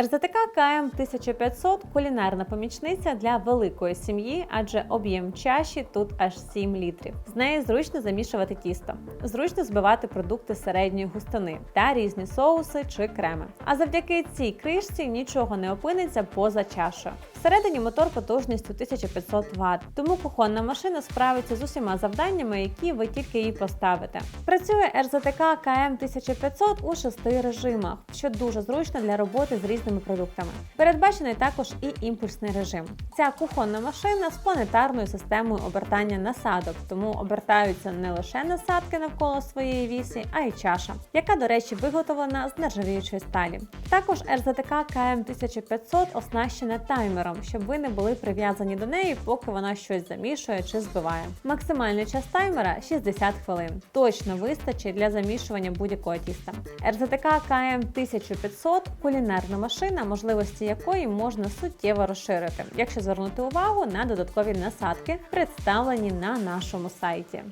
РЗТК КМ 1500 кулінарна помічниця для великої сім'ї, адже об'єм чаші тут аж 7 літрів. З нею зручно замішувати тісто, зручно збивати продукти середньої густини та різні соуси чи креми. А завдяки цій кришці нічого не опиниться поза чашою. Всередині мотор потужністю 1500 Вт, тому кухонна машина справиться з усіма завданнями, які ви тільки їй поставите. Працює РЗТК КМ 1500 у шести режимах, що дуже зручно для роботи з різними продуктами. Передбачений також і імпульсний режим. Ця кухонна машина з планетарною системою обертання насадок, тому обертаються не лише насадки навколо своєї вісі, а й чаша, яка, до речі, виготовлена з нержавіючої сталі. Також РЗТК КМ 1500 оснащена таймером, щоб ви не були прив'язані до неї, поки вона щось замішує чи збиває. Максимальний час таймера 60 хвилин. Точно вистачить для замішування будь-якого тіста. РЗТК КМ 1500 кулінарна машина, можливості якої можна суттєво розширити, якщо звернути увагу на додаткові насадки, представлені на нашому сайті.